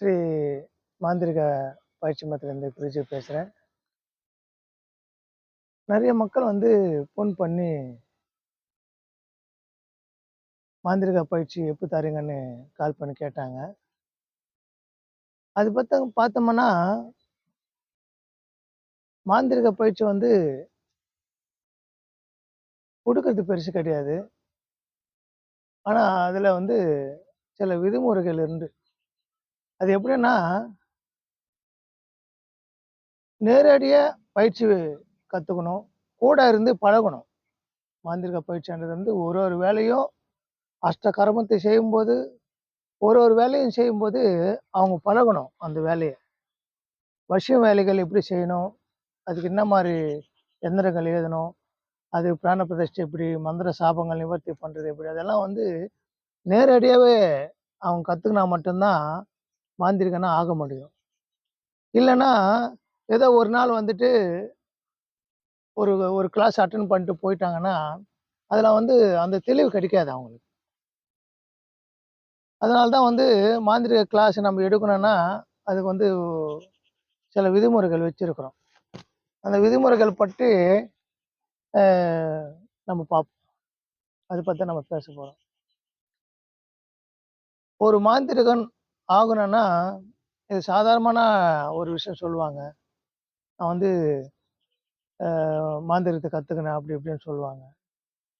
ஸ்ரீ மாந்திரிக பயிற்சி மத்திலேருந்து குருஜி பேசுகிறேன் நிறைய மக்கள் வந்து ஃபோன் பண்ணி மாந்திரிக பயிற்சி எப்போ தரீங்கன்னு கால் பண்ணி கேட்டாங்க. அது பார்த்தா பார்த்தோம்னா மாந்திரிக பயிற்சி வந்து கொடுக்கறது பெருசு கிடையாது. ஆனால் அதில் வந்து சில விதிமுறைகள் இருந்து அது எப்படின்னா நேரடியாக பயிற்சி கற்றுக்கணும் கூட இருந்து பழகணும். மாந்திரிக பயிற்சின்றது வந்து ஒரு ஒரு வேலையும் அஷ்ட கர்மத்தை செய்யும்போது ஒரு ஒரு வேலையும் செய்யும்போது அவங்க பழகணும் அந்த வேலையை. வசியம் வேலைகள் எப்படி செய்யணும்? அதுக்கு என்ன மாதிரி எந்திரங்கள் எழுதணும்? அது பிராண பிரதிஷ்டை எப்படி? மந்திர சாபங்கள் நிவர்த்தி பண்ணுறது எப்படி? அதெல்லாம் வந்து நேரடியாகவே அவங்க கற்றுக்கினா மட்டும்தான் மாந்திரிகனாக ஆக முடியும். இல்லைன்னா ஏதோ ஒரு நாள் வந்துட்டு ஒரு ஒரு கிளாஸ் அட்டன் பண்ணிட்டு போயிட்டாங்கன்னா அதில் வந்து அந்த தெளிவு கிடைக்காது அவங்களுக்கு. அதனால தான் வந்து மாந்திரிக கிளாஸ் நம்ம எடுக்கணும்னா அதுக்கு வந்து சில விதிமுறைகள் வச்சுருக்குறோம். அந்த விதிமுறைகள் பற்றி நம்ம பார்ப்போம். அதை பற்றி நம்ம பேச போகிறோம் ஒரு மாந்திரிகன் ஆகணும்னா இது சாதாரணமான ஒரு விஷயம் சொல்லுவாங்க. நான் வந்து மாந்திரத்தை கற்றுக்கினேன் அப்படி இப்படின்னு சொல்லுவாங்க.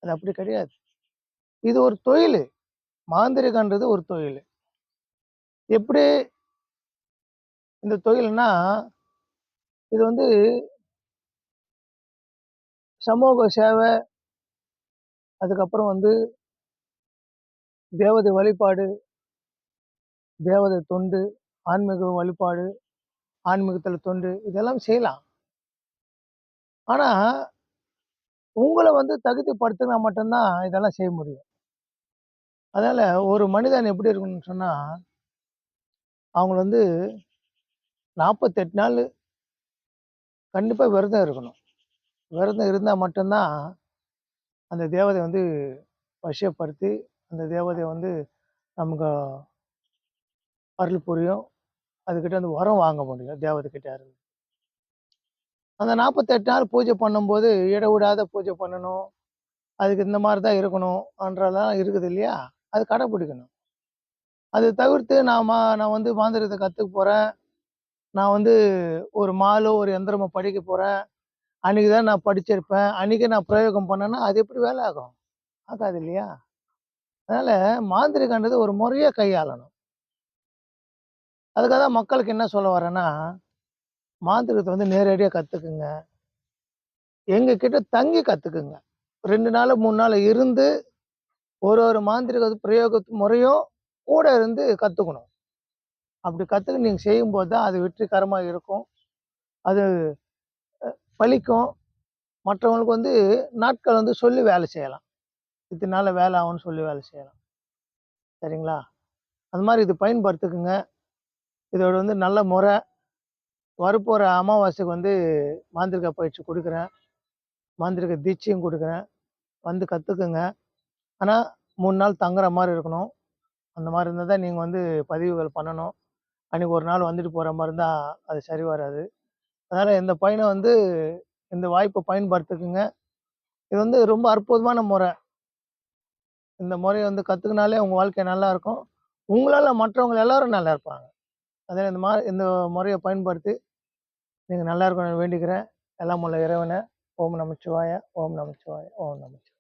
அது அப்படி கிடையாது. இது ஒரு தொழில். மாந்திரிகன்றது ஒரு தொழில். எப்படி இந்த தொழில்னா இது வந்து சமூக சேவை அதுக்கப்புறம் வந்து தேவதை வழிபாடு தேவதை தொண்டு ஆன்மீக வழிபாடு ஆன்மீகத்தில் தொண்டு இதெல்லாம் செய்யலாம். ஆனால் உங்களை வந்து தகுதிப்படுத்தினா மட்டும்தான் இதெல்லாம் செய்ய முடியும். அதனால் ஒரு மனிதன் எப்படி இருக்கணும்னு சொன்னால் அவங்க வந்து நாற்பத்தெட்டு நாள் கண்டிப்பாக விரதம் இருக்கணும். விரதம் இருந்தால் மட்டும்தான் அந்த தேவதை வந்து வசியப்படுத்தி அந்த தேவதை வந்து நமக்கு அருள் புரியும். அதுக்கிட்ட வந்து உரம் வாங்க முடியும் தேவதைக்கிட்ட இருந்து அந்த நாற்பத்தெட்டு நாள் பூஜை பண்ணும்போது இடவிடாத பூஜை பண்ணணும். அதுக்கு இந்த மாதிரி தான் இருக்கணும்ன்றதெல்லாம் இருக்குது இல்லையா? அது கடைப்பிடிக்கணும். அது தவிர்த்து நான் மா நான் வந்து மாந்திரத்தை கற்றுக்க போகிறேன் நான் வந்து ஒரு மாலோ ஒரு எந்திரமோ படிக்க போகிறேன் அன்றைக்கி தான் நான் படிச்சிருப்பேன். அன்றைக்கி நான் பிரயோகம் பண்ணேன்னா அது எப்படி வேலை ஆகும்? ஆகாது இல்லையா? அதனால் மாந்திரிகன்றது ஒரு முறையாக கையாளணும். அதுக்காக தான் மக்களுக்கு என்ன சொல்ல வரேன்னா மாந்திரத்தை வந்து நேரடியாக கற்றுக்குங்க எங்ககிட்ட தங்கி கற்றுக்குங்க ரெண்டு நாள் மூணு நாள் இருந்து ஒரு ஒரு மாந்திரிக பிரயோக முறையும் கூட இருந்து கற்றுக்கணும் அப்படி கற்றுக்க நீங்கள் செய்யும்போது தான் அது வெற்றிகரமாக இருக்கும். அது பழிக்கும். மற்றவங்களுக்கு வந்து நாட்கள் வந்து சொல்லி வேலை செய்யலாம். இத்தனை நாள் வேலை ஆகும்னு சொல்லி வேலை செய்யலாம். சரிங்களா? அது மாதிரி இது பயன்படுத்துக்குங்க. இதோட வந்து நல்ல முறை வரப்போகிற அமாவாசைக்கு வந்து மாந்திரிக பயிற்சி கொடுக்குறேன். மாந்திரிக தீட்சையும் கொடுக்குறேன். வந்து கற்றுக்குங்க ஆனால் மூணு நாள் தங்குற மாதிரி இருக்கணும். அந்த மாதிரி இருந்தால் தான் நீங்கள் வந்து பதிவுகள் பண்ணணும். அன்றைக்கி ஒரு நாள் வந்துட்டு போகிற மாதிரி இருந்தால் அது சரி வராது. அதனால் இந்த பயனை வந்து இந்த வாய்ப்பை பயன்படுத்துக்குங்க. இது வந்து ரொம்ப அற்புதமான முறை. இந்த முறையை வந்து கற்றுக்கினாலே உங்கள் வாழ்க்கை நல்லாயிருக்கும் உங்களால் மற்றவங்க எல்லோரும் நல்லா இருப்பாங்க. அதில் இந்த மாதிரி இந்த முறையை பயன்படுத்தி நீங்கள் நல்லா இருக்கணும்னு வேண்டிக்கிறேன். எல்லாம் உள்ள இறைவனை ஓம் நமச்சிவாய ஓம் நமச்சிவாய ஓம் நமச்சிவாய.